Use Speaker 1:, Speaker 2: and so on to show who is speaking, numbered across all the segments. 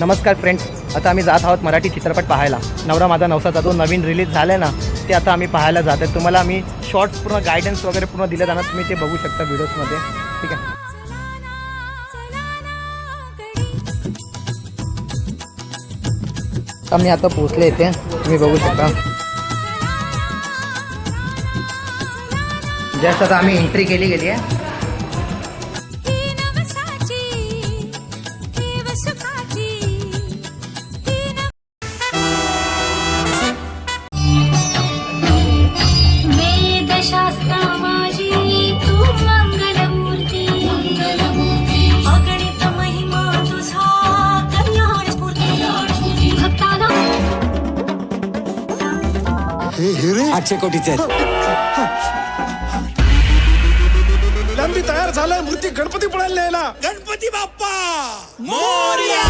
Speaker 1: नमस्कार फ्रेंड्स आता आम्ही जात आहोत मराठी चित्रपट पाहायला. नवरा माझा नवसाचा जो नवीन रिलीज झाला आहे ना ते आता आम्ही पाहायला जात आहे. तुम्हाला आम्ही शॉर्ट्स पूर्ण गायडन्स वगैरे पूर्ण दिले जाणार तुम्ही ते बघू शकता व्हिडिओजमध्ये ठीक आहे? आम्ही आता पोहोचले इथे. तुम्ही बघू शकता. जस्ट आता आम्ही एंट्री केली गेली आहे.
Speaker 2: आठशे कोटीचे आहेत.
Speaker 3: लंबी तयार झालाय मूर्ती गणपती न्यायला.
Speaker 2: गणपती बाप्पा! मोर्या!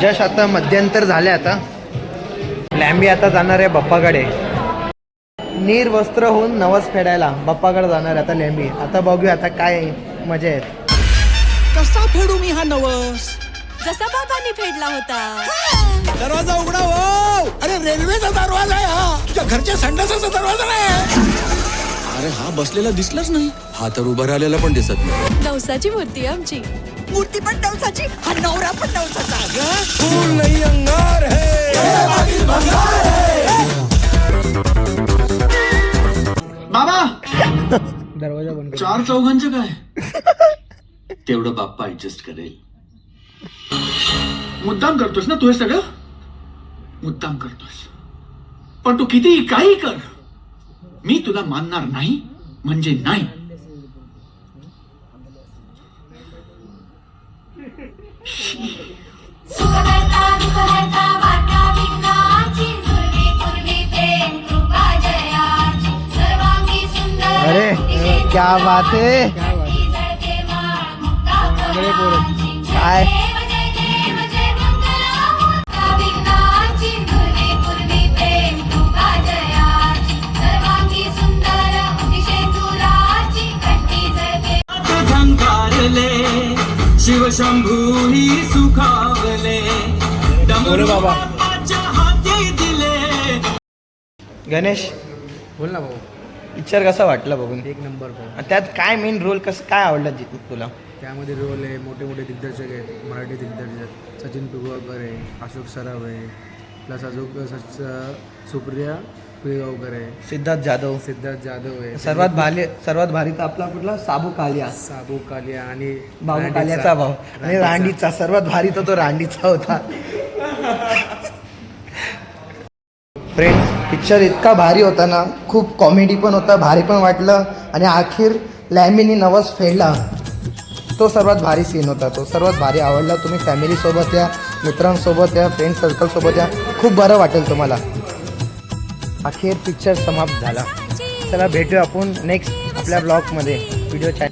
Speaker 1: जस्ट आता मध्यंतर झाले आता. लॅम्बी आता जाणार आहे बाप्पाकडे. नीर वस्त्र होऊन नवस फेडायला बाप्पाकडे जाणार आहे आता लॅम्बी. आता बघूया आता काय मजा आहे
Speaker 2: कसा फेडू मी हा नवस?
Speaker 4: जसा बाबांनी फेडला होता.
Speaker 2: दरवाजा उघडा हो. अरे रेल्वेचा दरवाजा आहे हा. तुझ्या घरच्या संडासाचा दरवाजा नाही. अरे हा बसलेला दिसलाच नाही. हा तर उभा राहिलेला पण दिसत नाही.
Speaker 4: नवसाची मूर्ती आहे आमची.
Speaker 2: मूर्ती पण नवसाची हा नवरा पण नवसाचा. फूल नाही अंगार
Speaker 5: बाबा!
Speaker 1: दरवाजा बंद
Speaker 5: चार चौघांचं काय? तेवढं बाप्पा ऍडजस्ट करेल. मुद्दाम करतोस ना तू हे सगळं? मुद्दाम करतोस. पण तू कितीही काही कर. मी तुला मानणार नाही म्हणजे नाही.
Speaker 4: सुखहर्ता दुःखहर्ता वार्ता विघ्नाची दुर्गे
Speaker 6: शिवशंभूही सुखावले. डमरू
Speaker 1: बाबा.
Speaker 6: हाती दिले.
Speaker 1: गणेश
Speaker 7: बोल ना भाऊ.
Speaker 1: पिक्चर कसा वाटला बघून?
Speaker 7: एक नंबर भाऊ.
Speaker 1: त्यात काय मेन रोल कसं काय आवडलं जी- तुला?
Speaker 7: त्यामध्ये रोल आहे मोठे मोठे दिग्दर्शक आहेत मराठी दिग्दर्शक सचिन पिळगावकर आहे अशोक सराफ आहे. प्लस अजून सच सुप्रिया पिळगावकर आहे.
Speaker 1: सिद्धार्थ जाधव.
Speaker 7: सिद्धार्थ जाधव आहे.
Speaker 1: सर्वात भारी सर्वात भारी तर आपला कुठला? साबू कालिया.
Speaker 7: साबू कालिया आणि
Speaker 1: बाबू कालियाचा भाव आणि
Speaker 7: रांडीचा.
Speaker 1: रांडीचा सर्वात भारी तर तो रांडीचा होता. फ्रेंड्स पिक्चर इतका भारी होता ना. खूप कॉमेडी पण होता भारी पण वाटलं. आणि अखेर लॅमिनी नवस फेडला. तो सर्वात भारी सीन होता. तो सर्वात भारी आवडला. तुम्ही फॅमिलीसोबत या मित्रांसोबत या फ्रेंड सर्कलसोबत या. खूप बरं वाटेल तुम्हाला. अखेर पिक्चर समाप्त झाला. चला भेटू आपण नेक्स्ट आपल्या ब्लॉगमध्ये व्हिडिओ चॅट